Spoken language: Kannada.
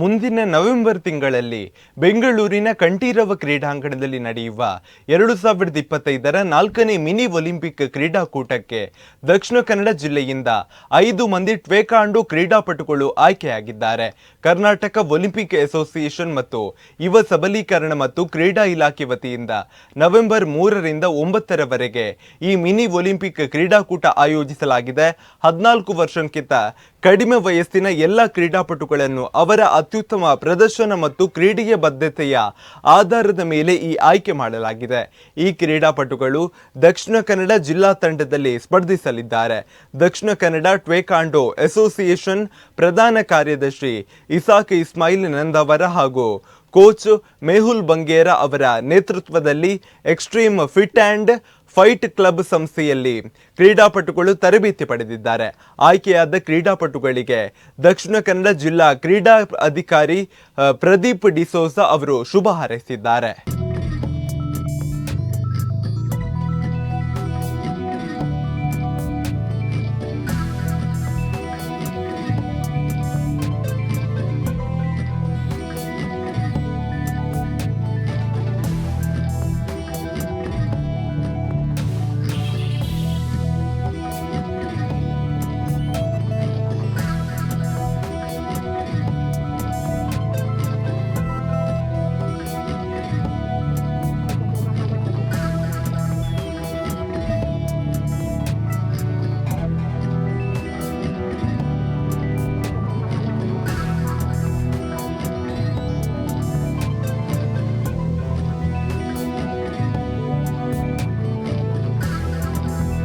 ಮುಂದಿನ ನವೆಂಬರ್ ತಿಂಗಳಲ್ಲಿ ಬೆಂಗಳೂರಿನ ಕಂಠೀರವ ಕ್ರೀಡಾಂಗಣದಲ್ಲಿ ನಡೆಯುವ ಎರಡು ಸಾವಿರದ ಇಪ್ಪತ್ತೈದರ ನಾಲ್ಕನೇ ಮಿನಿ ಒಲಿಂಪಿಕ್ ಕ್ರೀಡಾಕೂಟಕ್ಕೆ ದಕ್ಷಿಣ ಕನ್ನಡ ಜಿಲ್ಲೆಯಿಂದ ಐದು ಮಂದಿ ಟ್ವೇಕಾಂಡು ಕ್ರೀಡಾಪಟುಗಳು ಆಯ್ಕೆಯಾಗಿದ್ದಾರೆ. ಕರ್ನಾಟಕ ಒಲಿಂಪಿಕ್ ಅಸೋಸಿಯೇಷನ್ ಮತ್ತು ಯುವ ಸಬಲೀಕರಣ ಮತ್ತು ಕ್ರೀಡಾ ಇಲಾಖೆ ವತಿಯಿಂದ ನವೆಂಬರ್ ಮೂರರಿಂದ ಒಂಬತ್ತರವರೆಗೆ ಈ ಮಿನಿ ಒಲಿಂಪಿಕ್ ಕ್ರೀಡಾಕೂಟ ಆಯೋಜಿಸಲಾಗಿದೆ. ಹದಿನಾಲ್ಕು ವರ್ಷಕ್ಕಿಂತ ಕಡಿಮೆ ವಯಸ್ಸಿನ ಎಲ್ಲ ಕ್ರೀಡಾಪಟುಗಳನ್ನು ಅವರ ಅತ್ಯುತ್ತಮ ಪ್ರದರ್ಶನ ಮತ್ತು ಕ್ರೀಡೆಯ ಬದ್ಧತೆಯ ಆಧಾರದ ಮೇಲೆ ಈ ಆಯ್ಕೆ ಮಾಡಲಾಗಿದೆ. ಈ ಕ್ರೀಡಾಪಟುಗಳು ದಕ್ಷಿಣ ಕನ್ನಡ ಜಿಲ್ಲಾ ತಂಡದಲ್ಲಿ ಸ್ಪರ್ಧಿಸಲಿದ್ದಾರೆ. ದಕ್ಷಿಣ ಕನ್ನಡ ಟ್ವೇಕಾಂಡೋ ಅಸೋಸಿಯೇಷನ್ ಪ್ರಧಾನ ಕಾರ್ಯದರ್ಶಿ ಇಸಾಕ್ ಇಸ್ಮಾಯಿಲ್ ನಂದವರ ಹಾಗೂ ಕೋಚ್ ಮೇಹುಲ್ ಬಂಗೇರ ಅವರ ನೇತೃತ್ವದಲ್ಲಿ extreme fit and fight club ಸಂಸ್ಥೆಯಲ್ಲಿ ಕ್ರೀಡಾಪಟುಗಳು ತರಬೇತಿ ಪಡೆದಿದ್ದಾರೆ. ಆಯ್ಕೆಯಾದ ಕ್ರೀಡಾಪಟುಗಳಿಗೆ ದಕ್ಷಿಣ ಕನ್ನಡ ಜಿಲ್ಲಾ ಕ್ರೀಡಾ ಅಧಿಕಾರಿ ಪ್ರದೀಪ್ ಡಿಸೋಸಾ ಅವರು ಶುಭ ಹಾರೈಸಿದ್ದಾರೆ.